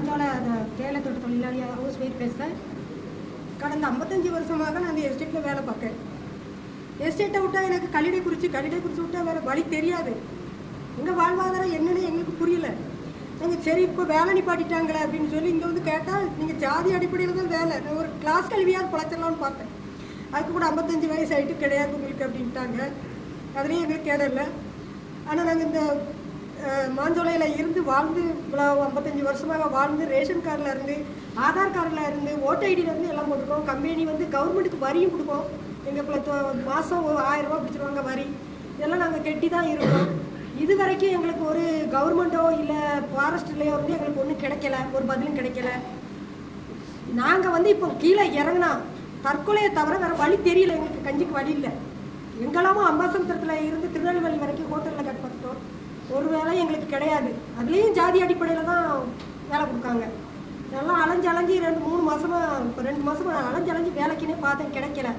மாஞ்சோலை அந்த தேயிலை தோட்ட தொழிலாளியாக ஹவுஸ் ஒய்ஃப் பேசுகிறேன் கடந்த ஐம்பத்தஞ்சு வருஷமாக நான் அந்த எஸ்டேட்டில் வேலை பார்க்கேன். எஸ்டேட்டை விட்டால் எனக்கு கல்லிடை குறித்து கல்லிடை குறித்து விட்டால் வேறு வழி தெரியாது. எங்கள் வாழ்வாதாரம் என்னன்னு எங்களுக்கு புரியல. நாங்கள் சரி இப்போ வேலை நிப்பாட்டிட்டாங்களே அப்படின்னு சொல்லி இங்கே வந்து கேட்டால் நீங்கள் ஜாதி அடிப்படையில் தான் வேலை. நான் ஒரு கிளாஸ் கல்வியாவது பழச்சிடலாம்னு பார்த்தேன். அதுக்கு கூட ஐம்பத்தஞ்சு வயசு ஆகிட்டு கிடையாது உங்களுக்கு அப்படின்ட்டாங்க. அதுலேயும் எங்களுக்கு கேடல ஆனால் நாங்கள் இந்த மாஞ்சோலையில் இருந்து வாழ்ந்து இவ்வளோ ஐம்பத்தஞ்சு வருஷமாக வாழ்ந்து ரேஷன் கார்டில் இருந்து ஆதார் கார்டில் இருந்து ஓட்டர் ஐடியிலேருந்து எல்லாம் போட்டிருக்கோம். கம்பெனி வந்து கவர்மெண்ட்டுக்கு வரியும் கொடுப்போம். எங்கள் மாதம் ஆயிரம் ரூபாய் பிடிச்சிருவாங்க வரி. இதெல்லாம் நாங்கள் கெட்டி தான் இருக்கோம். இது வரைக்கும் எங்களுக்கு ஒரு கவர்மெண்ட்டோ இல்லை ஃபாரஸ்ட்லேயோ வந்து எங்களுக்கு ஒன்றும் கிடைக்கல. ஒரு பதிலும் கிடைக்கல. நாங்கள் வந்து இப்போ கீழே இறங்கினா தற்கொலையை தவிர வேறு வழி தெரியல. எங்களுக்கு கஞ்சிக்கு வழி இல்லை. எங்கெல்லாமோ அம்பாசமுத்திரத்தில் இருந்து திருநெல்வேலி வரைக்கும் ஹோட்டலில் கட் பண்ணிட்டோம். ஒரு வேலை எங்களுக்கு கிடையாது. அதுலேயும் ஜாதி அடிப்படையில் தான் வேலை கொடுக்காங்க. நல்லா அலைஞ்சு அலைஞ்சு ரெண்டு மூணு மாதமாக இப்போ ரெண்டு மாதமாக நான் அலைஞ்சு அலைஞ்சு வேலைக்குன்னே பார்த்தேன் கிடைக்கல.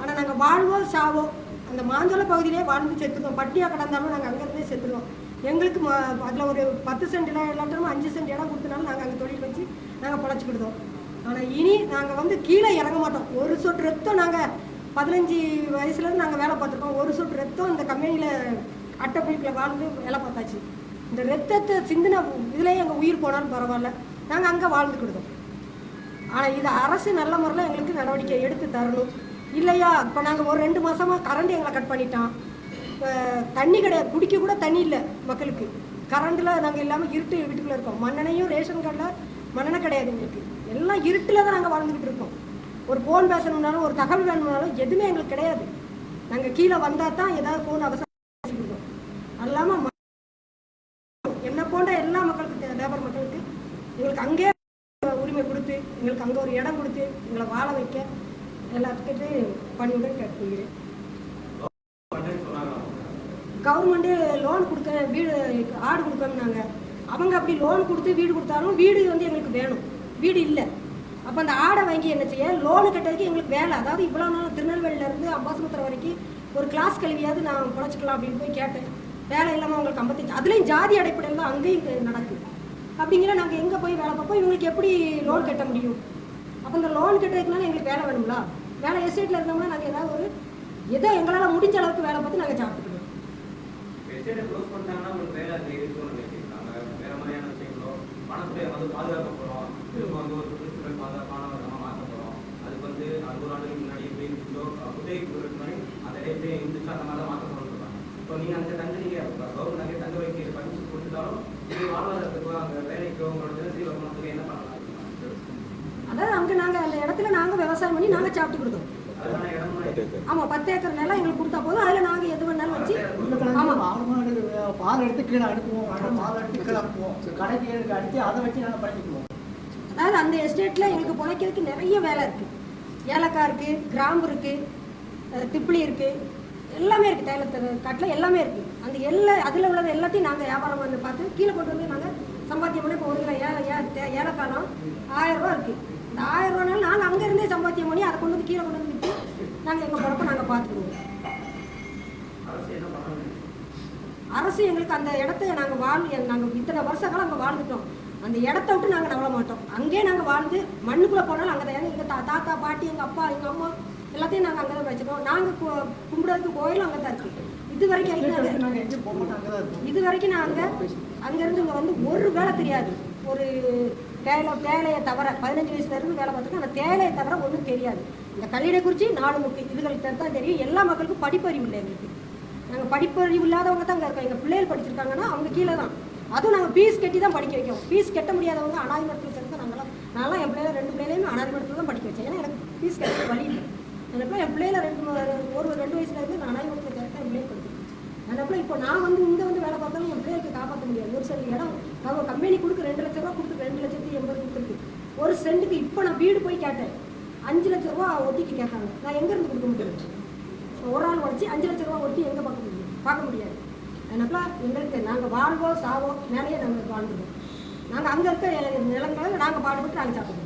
ஆனால் நாங்கள் வாழ்வோ சாவோ அந்த மாஞ்சோலை பகுதியிலே வாழ்ந்து செத்துருவோம் பட்டியாக கிடந்தாலும் நாங்கள் அங்கேருந்தே செத்துருவோம் எங்களுக்கு அதில் ஒரு பத்து சென்ட் இடம் இல்லாட்டாலும் அஞ்சு சென்ட் இடம் கொடுத்தனாலும் நாங்கள் அங்கே தொழில் வச்சு நாங்கள் பழச்சிக்கிடுதோம் ஆனால் இனி நாங்கள் வந்து கீழே இறங்க மாட்டோம். ஒரு சொட்டு ரத்தம் நாங்கள் பதினஞ்சு வயசுலேருந்து நாங்கள் வேலை பார்த்துருக்கோம். ஒரு சொட்டு ரத்தம் இந்த கம்பெனியில் அட்டைப்பிடிப்பில் வாழ்ந்து வேலை பார்த்தாச்சு. இந்த ரத்தத்தை சிந்தின இதுலேயே எங்கள் உயிர் போனாலும் பரவாயில்ல. நாங்கள் அங்கே வாழ்ந்துக்கிடுதோம். ஆனால் இது அரசு நல்ல முறையில் எங்களுக்கு நடவடிக்கை எடுத்து தரணும். இல்லையா? இப்போ நாங்கள் ஒரு ரெண்டு மாதமாக கரண்ட் எங்களை கட் பண்ணிட்டான். இப்போ தண்ணி கிடையாது குடிக்க கூட தண்ணி இல்லை மக்களுக்கு. கரண்டில் நாங்கள் இல்லாமல் இருட்டு வீட்டுக்குள்ளே இருக்கோம். மண்ணெண்ணையும் ரேஷன் கார்டில் மண்ணெண்ணெய் கிடையாது எங்களுக்கு. எல்லாம் இருட்டில் தான் நாங்கள் வாழ்ந்துக்கிட்டு இருக்கோம். ஒரு ஃபோன் பேசணும்னாலும் ஒரு தகவல் வேணும்னாலும் எதுவுமே எங்களுக்கு கிடையாது. நாங்கள் கீழே வந்தால் தான் ஏதாவது ஃபோன் அவசரம் அது இல்லாமல் என்ன போன்ற எல்லா மக்களுக்கு லேபர் மக்களுக்கு எங்களுக்கு அங்கே உரிமை கொடுத்து எங்களுக்கு அங்கே ஒரு இடம் கொடுத்து எங்களை வாழ வைக்க எல்லாத்துக்கிட்டையும் பணியுடன் கேட்டுக்கிறேன் கவர்மெண்ட்டு லோன் கொடுக்க வீடு ஆடு கொடுக்கணும்னாங்க அவங்க அப்படி லோன் கொடுத்து வீடு கொடுத்தாலும் வீடு வந்து எங்களுக்கு வேணும். வீடு இல்லை. அப்போ அந்த ஆடை வாங்கி என்ன செய்ய? லோனு கட்டுறதுக்கு எங்களுக்கு வேலை. அதாவது இவ்வளோ நாள் திருநெல்வேலியிலேருந்து அம்பாசமுத்திரம் வரைக்கும் ஒரு கிளாஸ் கல்வியாவது நான் பொழைச்சிக்கலாம் அப்படின்னு போய் கேட்டேன். வேலை இல்லாமல் அவங்களுக்கு ஐம்பத்தஞ்சு அதுலேயும் ஜாதி அடிப்படையில் தான் அங்கேயும் நடக்குது அப்படிங்கிற நாங்கள் எங்கே போய் வேலை பார்ப்போம்? இவங்களுக்கு எப்படி லோன் கட்ட முடியும்? அப்போ இந்த லோன் கட்டுறதுக்குனால எங்களுக்கு வேலை வேணுங்களா வேலை எஸ்டேட்டில் இருந்தோம்னா நாங்கள் ஏதாவது ஒரு ஏதோ எங்களால் முடிஞ்ச அளவுக்கு வேலை பார்த்து நாங்கள் சாப்பிட்டுக்கணும் எஸ்டேட்டை உங்களுக்கு வேலை மாதிரியான வந்து பாதுகாக்க அதுக்கு வந்து நூறு ஆண்டுகளுக்கு முன்னாடி எப்படி இருந்துச்சோ குத்தகை முன்னாடி அந்த அந்த மாதிரி தான் மாற்ற போகிறோம் இப்போ நீங்கள் அங்கே தங்குறீங்க கவர்மெண்ட் அங்கே தங்க வைக்க பர்மிஷன் கொடுத்துட்டாலும் நீங்கள் வாழ்வாதாரத்துக்கோ அங்கே வேலைக்கோ உங்களோட தினசரி வருமானத்துக்கு என்ன பண்ணலாம்? அதாவது அங்கே நாங்கள் அந்த இடத்துல நாங்கள் விவசாயம் பண்ணி நாங்கள் சாப்பிட்டுக்கிட்டோம் அதுக்கான இடம்னா ஆமாம் பத்து ஏக்கர் நிலம் எங்களுக்கு கொடுத்தா போதும். அதில் நாங்கள் எது வேணாலும் வச்சு ஆமாம் பால் எடுத்து கீழே அனுப்புவோம் பால் எடுத்து கீழே அனுப்புவோம் கடைக்கு எனக்கு அடித்து அதை வச்சு நாங்கள் பண்ணிக்குவோம் அதாவது அந்த எஸ்டேட்டில் எங்களுக்கு பிழைக்கிறதுக்கு நிறைய வேலை இருக்குது ஏலக்காய் இருக்குது கிராம்பு இருக்குது திப்பிலி இருக்குது எல்லாமே இருக்குது தைலத்து காட்டில் எல்லாமே இருக்குது அந்த எல்லா அதில் உள்ளது எல்லாத்தையும் நாங்கள் வியாபாரம் வந்து பார்த்து கீழே கொண்டு வந்து நாங்கள் சம்பாத்தியம் பண்ணி இப்போ ஒரு கிலோ ஏழை ஏ ஏலக்காலம் ஆயிரரூவா ஆயிரம் இருக்குது இந்த ஆயிரம் ரூபானாலும் நாங்கள் அங்கேருந்தே சம்பாத்தியம் பண்ணி அதை கொண்டு வந்து கீழே கொண்டு வந்து விற்று நாங்கள் எங்கள் பிறப்பை நாங்கள் பார்த்துக்குவோம். அரசு அரசு எங்களுக்கு அந்த இடத்த நாங்கள் வாழ் நாங்கள் இத்தனை வருஷ காலம் அங்கே வாழ்ந்துட்டோம். அந்த இடத்த விட்டு நாங்கள் நவள மாட்டோம். அங்கேயே நாங்கள் வாழ்ந்து மண்ணுக்குள்ளே போனாலும் அங்கே தான் எங்கள் தா தாத்தா பாட்டி எங்கள் அப்பா எங்கள் அம்மா எல்லாத்தையும் நாங்கள் அங்கே தான் வச்சுருக்கோம் நாங்கள் கும்பிடுறதுக்கு கோயிலும் அங்கே தான் இருக்குது இது வரைக்கும் அங்கே இது வரைக்கும் நாங்கள் அங்கேருந்து இங்கே வந்து ஒரு வேலை தெரியாது. ஒரு தேலை தேலையை தவிர பதினஞ்சு வயசுலேருந்து வேலை பார்த்துருக்கோம் அந்த தேலையை தவிர ஒன்றும் தெரியாது. இந்த கல்லீடை குறித்து நாலு முக்கு இதுகளுக்கு தான் தெரியும். எல்லா மக்களுக்கும் படிப்பறிவு இல்லை எங்களுக்கு. நாங்கள் படிப்பறிவு இல்லாதவங்க தான் அங்கே இருக்கோம். எங்கள் பிள்ளைகள் படிச்சிருக்காங்கன்னா அவங்க கீழே தான். அதுவும் நாங்கள் ஃபீஸ் கட்டி தான் படிக்க வைக்கோம் ஃபீஸ் கட்ட முடியாதவங்க அனாதிமரத்தில் சேர்ந்து நாங்களாம் நான்லாம் என் பிள்ளைல ரெண்டு பிள்ளைகளையுமே அனாதிமரத்தில் தான் படிக்க வச்சேன். ஏன்னா எனக்கு ஃபீஸ் கட்ட வழி இல்லை. அதனால் என் பிள்ளையில ரெண்டு ஒரு ரெண்டு வயசுல இருந்து நான் அனாதி கரெக்டாக என் பிள்ளைய கொடுத்துருக்கேன் அதனால் இப்போ நான் வந்து இங்கே வந்து வேலை பார்த்தாலும் என் பிள்ளைக்கு காப்பாற்ற முடியாது. ஒரு சென்ட் இடம் அவங்க கம்பெனி கொடுக்க ரெண்டு லட்ச ரூபா கொடுத்து ரெண்டு லட்சத்தி எண்பது கொடுத்துருக்கு. ஒரு சென்ட்டுக்கு இப்போ நான் வீடு போய் கேட்டேன். அஞ்சு லட்ச ரூபா ஒட்டிக்கு கேட்காங்க நான் எங்கேருந்து கொடுக்க முடியும்? ஒரு ஆள் உடச்சி அஞ்சு லட்ச ரூபா ஒட்டி எங்கே பார்க்க முடியும்? பார்க்க முடியாது. அதனால எங்களுக்கு நாங்கள் வாழ்வோ சாவோ நிறைய நாங்கள் வாழ்ந்துருவோம். நாங்கள் அங்கே இருக்க நிலங்களை நாங்கள் பாடுபட்டு நாங்கள் சாப்பிடுவோம்.